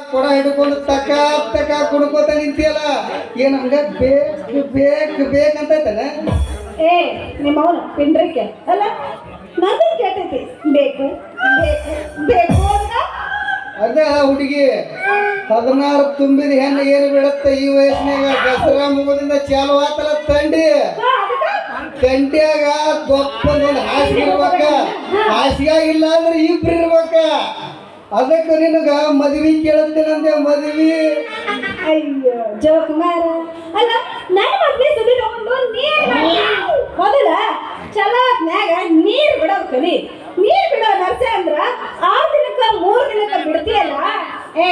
ಕೊಡ ಹಿಡ್ಕೊಂಡು ತಕ ತಕ ಕುಡ್ಕೋತ ನಿಂತಿಯಲ್ಲ? ಏನ್ ಹಂಗ ಬೇಕು ಬೇಕು ಐತನ ಏ ಪಿಂಡ್ರಿಕೆ ಅಲ್ಲ? ನಂದು ಕೇಳ್ತೈತಿ ಬೇಕು ಬೇಕು ಬೇಕು ಅಂತ. ಅದ ಹುಡುಗಿ ಹದಿನಾರು ತುಂಬಿದ ಹೆಣ್ಣು ಏನು ಬಿಡತ್ತ ಈ ವಯಸ್ಸಿನಾಗ ದಸರಾ ಮುಗದಿಂದ ಚಾಲು ಆತಲ್ಲ ತಂಡಿ. ತಂಡಿಯಾಗ ಗೊಪ್ಪದೊಂದು ಹಾಸಿಗೆ ಇರ್ಬೇಕ. ಹಾಸಿಗೆ ಇಲ್ಲ ಅಂದ್ರೆ ಇಬ್ರು ಇರ್ಬೇಕ. ಅದಕ್ಕೆ ನಿನಗ ಮದ್ವಿ ಕೇಳತ್ತೇನಂದೆ ಮದ್ವಿ? ಅಯ್ಯೋ ಜೋಕುಮಾರ ಅಲ್ಲ ನನ್ನ ಮದ್ವೆ ಸುದ್ದಿ ತಗೊಂಡು ನೀರು. ಮೊದಲ ಚಲೋ ನೀರು ಬಿಡೋ ಕಲಿ. ನೀರು ಬಿಡೋ ನರ್ಸೆ ಅಂದ್ರ ಆರು ದಿನಕ್ಕೆ ಮೂರು ದಿನಕ್ಕೆ ಬಿಡ್ತೀಯಲ್ಲ? ಏ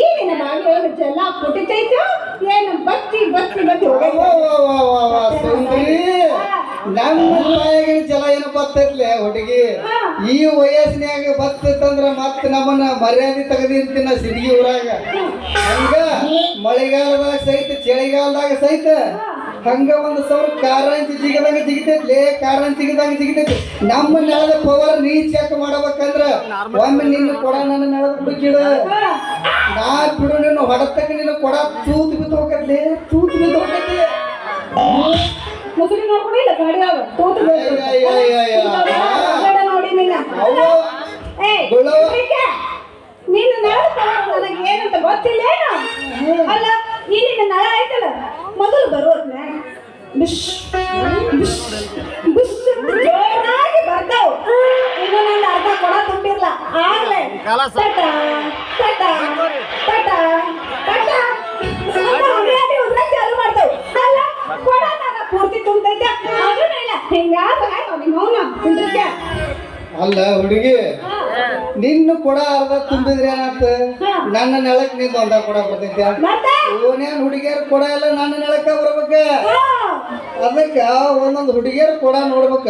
ಈಗಿನ ಬಾಗಿಲು ಜಲ ಪುಟಿತೈತು ಏನು ಬತ್ತಿ ಬತ್ತಿ ಬತ್ತಿ ನಮ್ಮ ಬಾಯಾಗಿನ ಜಲ ಏನು ಬರ್ತೈತ್ಲೆ ಹುಡುಗಿ. ಈ ವಯಸ್ಸಿನಾಗ ಬತ್ತಂದ್ರ ಮತ್ತ ನಮ್ಮನ್ನ ಮರ್ಯಾದೆ ತೆಗೆದಿರ್ತೀನ ಸಿರಿಗಿ ಊರಾಗ. ಹಂಗ ಮಳೆಗಾಲದಾಗ ಸಹಿತ ಚಳಿಗಾಲದಾಗ ಸಹಿತ ಹಂಗ ಒಂದು ಸಾವಿರ ಕಾರಂಚಿ ಜಿಗದಂಗ ಜಿಗಿತೈತ್ಲೆ ಕಾರಂಚಿ ಜಿಗದಂಗ ಜಿಗಿತೈತಿ. ನಮ್ಮ ನೆಲದ ಪವರ್ ನೀ ಚೆಕ್ ಮಾಡಬೇಕಂದ್ರ ಒಮ್ಮೆ ನಿನ್ನ ಕೊಡ ನನ್ನ ನೆಲದ ಬಿಡ್ಕಿಡ ನಾ ಬಿಡು ನಿನ್ನ ಹೊಡತಕ್ಕ ನಿನ್ನ ಕೊಡ ತೂತ್ ಬಿದ್ದು ಹೋಗತ್ಲೆ ತೂತ್ ಬಿದ್ದು ಹೋಗತ್ತೆ. ಮುಸುರಿ ನೋಡ್ಕೊಂಡಿಲ್ಲ ಗಾಡಿಯಾಗ ತೂತು ನಿನ್ನ ನೀನು ನಳ ನನಗೆ ಏನಂತ ಗೊತ್ತಿಲ್ಲ ಏನು ಅಲ್ಲ ಈ ನಿನ್ನ ನಳ ಆಯ್ತಲ್ಲ? ಮೊದಲು ಬರೋದ್ನ ಬಿಶ್ ಬಿಶ್ ಜೋರಾಗಿ ಬರ್ತಾವ್. ಇನ್ನು ನನ್ನ ಅರ್ಧ ಕೊಡ ತುಂಬಿರ್ಲ. ಆಗ್ಲೇ. ತಟ ತಟ ತಟ ತಟ ಚಾಲು ಮಾಡ್ತಾವ್. ಅಲ್ಲ ಕೊಡ ಪೂರ್ತಿ ತುಂಬತೈತೆ. ಅದನ್ನ ಇಲ್ಲ. ಹಿಂಗಾದ್ರೆ ನಿಮ್ಮ ಅಲ್ಲ ಹುಡುಗಿ. ನಿನ್ನ ಕೊಡ ಅರ್ಧ ತುಂಬಿದ್ರೆ ಏನಾಗ್ತ? ನನ್ನ ನೆಲಕ್ನಿಂದ ಒಂದ ಕೊಡ ಬರ್ತೈತಿ. ಓನೇನ್ ಹುಡುಗಿಯರ್ ಕೊಡ ಎಲ್ಲ ನನ್ನ ನೆಲಕ್ಕ ಬರ್ಬೇಕ? ಅದಕ್ಕ ಒಂದೊಂದು ಹುಡುಗಿಯರ್ ಕೊಡ ನೋಡ್ಬೇಕ.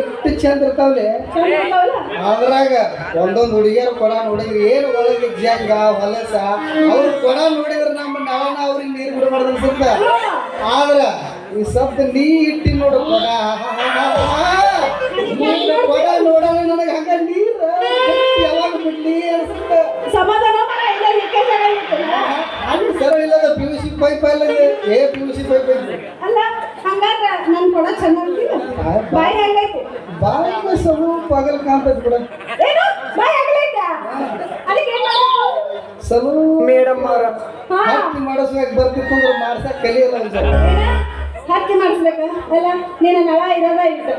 ಎಷ್ಟು ಚಂದ ಇರ್ತಾವ್ಲಿ? ಅದ್ರಾಗ ಒಂದೊಂದು ಹುಡುಗಿಯರ್ ಕೊಡ ನೋಡಿದ್ರೆ ಏನು ಒಳಗೆ ಜಂಗ ಹೊಲಸ ಅವ್ರ ಕೊಡ ನೋಡಿದ್ರೆ ನಮ್ಮ ನಳನ ಅವ್ರಿಗೆ ನೀರು ಬಿಡಬಾರ್ದು ಅನ್ಸುತ್ತ. ಆದ್ರ ಈ ಶಬ್ದ ನೀ ಇಟ್ಟಿ ನೋಡು ಕೊಡ. ಪೈಪ್ ಅಲ್ಲದೆ ಏ ಪಿ ಯು ಸಿ ಪೈಪ್ ಅಲ್ಲ ಹಂಗಾದ್ರ ನಾನು ಕೊಡ ಚೆನ್ನಾಗಿಲ್ಲ. ಬಾಯಿ ಹಂಗೈತಿ. ಬಾಯಿ ಸ್ವಲ್ಪ ಪಗಲ್ ಕಾಣ್ತೈತಿ ಬಿಡ ಏನು? ಬಾಯಿ ಹಂಗೈತ? ಅದಕ್ಕೆ ಏನು ಸ್ವಲ್ಪ ಮೇಡಮ್ ಅವ್ರ ಹಾ. ಹತ್ತಿ ಮಾಡಿಸ್ಬೇಕು ಬರ್ತಿತ್ತು ಅಂದ್ರೆ ಮಾಡ್ಸಕ್ ಕಲಿಯಲ್ಲ ಏನ? ಹತ್ತಿ ಮಾಡಿಸ್ಬೇಕ? ಅಲ್ಲ ನಿನ್ನ ನಳ ಇರೋದ ಇತ್ತು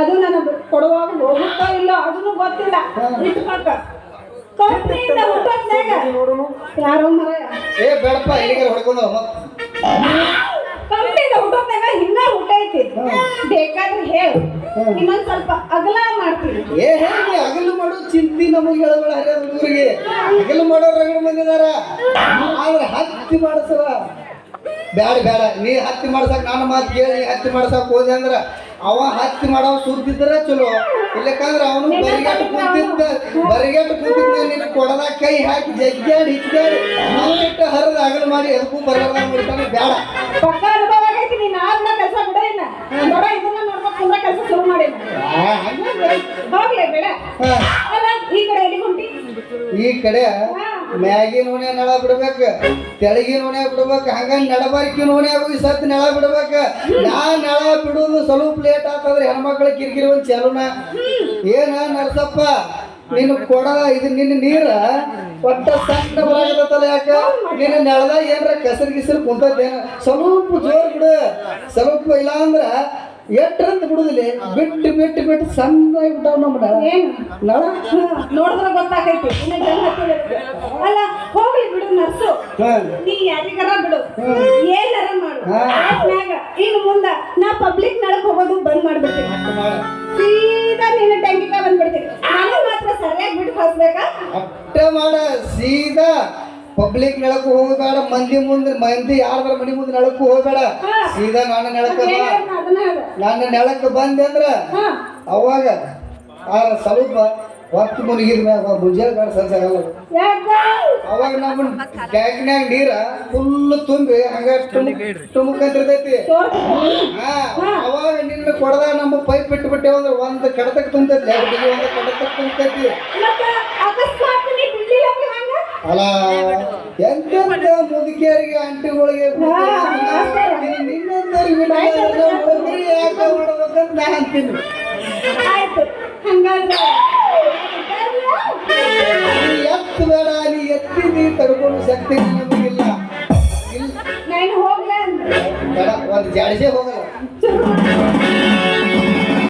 ಅದು ನನ್ನ ಕೊಡುವಾಗ ಹೋಗುತ್ತೋ ಇಲ್ಲೋ ಅದನ್ನು ಗೊತ್ತಿಲ್ಲ. ಇಟ್ಟು ಪಕ್ಕ ಕಂಪ್ನಿಯಿಂದ ಹುಟ್ಟೋದ್ನಾಗ ಯಾರೋ ಮರ. ಏ ಬೇಡಪ್ಪ ಇಲ್ಲಿಗೆ ಹೊಡ್ಕೊಂಡು. ಕಂಪ್ನಿಯಿಂದ ಹುಟ್ಟೋದ್ನಾಗ ಹಿಂಗ ಹುಟ್ಟೈತಿ. ಬೇಕಾದ್ರೆ ಹೇಳು. ಇನ್ನೊಂದು ಸ್ವಲ್ಪ ಅಗಲ ಮಾಡ್ತೀನಿ. ಏ ಹೇಳಿ ಅಗಲು ಮಾಡೋ ಚಿಂತಿ ನಮಗೆ ಹೇಳಬೇಡ ಹರಿಯದ ಹುಡುಗರಿಗೆ. ಅಗಲು ಮಾಡೋ ರಗಡ ಬಂದಿದಾರ ಆದ್ರೆ ಹತ್ತಿ ಮಾಡಿಸವ. ಬ್ಯಾಡ ಬ್ಯಾಡ. ನೀ ಹತ್ತಿ ಮಾಡ್ಸಕ್ ನಾನು ಮಾತು ಕೇಳಿ ನೀ ಹತ್ತಿ ಮಾಡ್ಸಕ್ ಹೋದೆ ಅಂದ್ರೆ ಅವ ಹತ್ತಿ ಮಾಡೋ ಸುರ್ದಿದ್ರ ಚಲೋ. ಇಲ್ಲಕಂದ್ರ ಅವನು ಬರಿಗಾಟ ಕುಂತಿದ್ದ ಬರಿಗಾಟ ಕುಂತಿದ್ದ ನಿನ್ನ ಕೊಡದ ಕೈ ಹಾಕಿ ಜಗ್ಗ್ಯಾಡಿ ಹಿಚ್ಚಾಡಿ ಅವನಿಟ್ಟ ಹರಿದ ಅಗಲ ಮಾಡಿ ಎದಕ್ಕೂ ಬರಲ್ಲ ಬ್ಯಾಡ. ಬಿಡ ಬೇಡ. ಈ ಕಡೆ ಎಲ್ಲಿ ಉಣೆ ನಳ ಬಿಡ್ಬೇಕ, ತೆಳಗಿನ ಉಣೆ ಬಿಡ್ಬೇಕ, ಹಂಗ ನಡಬಾರ್ಕಿ ನೂನೆ ಈ ಸತ್ ನೆಳ ಬಿಡ್ಬೇಕ. ನಾ ನೆಳ ಬಿಡುದು ಸ್ವಲ್ಪ ಲೇಟ್ ಆತಂದ್ರೆ ಹೆಣ್ಮಕ್ಳ ಕಿರಿಕಿರಿ ಒಂದ್ ಚಲೋನ. ಏನ ನರಸಪ್ಪ ನಿನ್ನ ಕೊಡ, ಇದು ನಿನ್ನ ನೀರ ಒಟ್ಟ ಸಣ್ಣ ಬರಾಗತ್ತಲ್ಲ ಯಾಕ? ನಿನ್ನ ನೆಳದಾಗ ಏನ್ರ ಕಸರ್ ಗಿಸರ್ ಕುಂತದ್ದೇನ ಸ್ವಲ್ಪ ಜೋರ್ ಬಿಡು. ಸ್ವಲ್ಪ ಇಲ್ಲ ಅಂದ್ರ ಎಟ್ಟರಂತ ಬಿಡುದಿಲ್ಲ. ಬಿಟ್ಟು ಬಿಟ್ಟು ಬಿಟ್ಟು ಸಣ್ಣ ಬಿಟ್ಟಾವ ನಮ್ಮ ನಳ? ನೋಡಿದ್ರೆ ಗೊತ್ತಾಗೈತಿ. ಅಲ್ಲ ಹೋಗ್ಲಿ ಬಿಡು ನರ್ಸು. ನೀ ಯಾರಿಗಾರ ಬಿಡು. ಏನಾರ ಮಾಡು. ಆತ್ಮ್ಯಾಗ ಇನ್ನು ಮುಂದ ನಾ ಪಬ್ಲಿಕ್ ನಳಕ್ ಹೋಗೋದು ಬಂದ್ ಮಾಡ್ಬಿಡ್ತೀನಿ. ಮಾಡ. ಸೀದಾ ನಿನ್ನ ಟ್ಯಾಂಕಿಗ ಬಂದ್ಬಿಡ್ತೀನಿ. ನಾನು ಮಾತ್ರ ಸರಿಯಾಗಿ ಬಿಟ್ಟು ಹಾಸ್ಬೇಕಾ ಅಟ್ಟ ಮಾಡ ಸೀದಾ. ಪಬ್ಲಿಕ್ ನೆಳಕು ಹೋಗಬೇಡ ಮಂದಿ ಮುಂದೆ ಮಂದಿ ಯಾರ್ದಾರ ಮನಿ ಮುಂದೆ ನೆಳಕು ಹೋಗಬೇಡ. ಸೀದಾ ನಾನು ನೆಳಕ ಬಾ. ನೆಳಕ ಬಂದೆ ಅಂದ್ರ ಅವಾಗ ಆ ಸ್ವಲ್ಪ ಹೊತ್ತು ಮುನಿಗಿದ ಮ್ಯಾಗ ಮುಂಜಾನೆ ಬೇಡ ಸನ್ಸಾಗಲ್ಲ ಯಾಕ? ಅವಾಗ ನಮ್ಮ ಟ್ಯಾಂಕ್ನ್ಯಾಗ ನೀರ ಫುಲ್ ತುಂಬಿ ಹಂಗ ತುಂಬ ಟುಮುಕ್ ಅಂತಿರ್ತೈತಿ ಹಾ. ಅವಾಗ ನಿನ್ನ ಕೊಡದಾಗ ನಮ್ಮ ಪೈಪ್ ಬಿಟ್ಟು ಬಿಟ್ಟೆ ಅಂದ್ರೆ ಒಂದು ಕಡತಕ್ಕೆ ತುಂಬತೈತಿ ಒಂದು ಕಡತಕ್ಕೆ ತುಂಬತೈತಿ ಮತ್ತ ಅಕಸ್ಮಾತ್ ನೀ ಬಿಡ್ಲಿಲ್ಲ ಅಂದ್ರೆ ಹಂಗ ಅಲ್ಲ ಎಂತೆಂತ ಮುದುಕಿಯರಿಗೆ ಆಂಟಿಗಳಿಗೆ ನಿನ್ನಂದವ್ರಿಗೆ ನೌಕರಿ ಯಾಕೆ ಮಾಡ್ಬೇಕಂತ ಅಂತೀನಿ. ಆಯ್ತು ಹಂಗಾದ್ರೆ. ಎತ್ತು ಬೇಡ ನೀ ಎತ್ತಿ ನೀ ತಡ್ಕೊಂಡು ಶಕ್ತಿ ನಮಗಿಲ್ಲ ಇಲ್ಲ. ನಾನು ಹೋಗ್ಲೇ ಬೇಡ ಒಂದು ಜಾಡಿಸೇ ಹೋಗಲ್ಲ.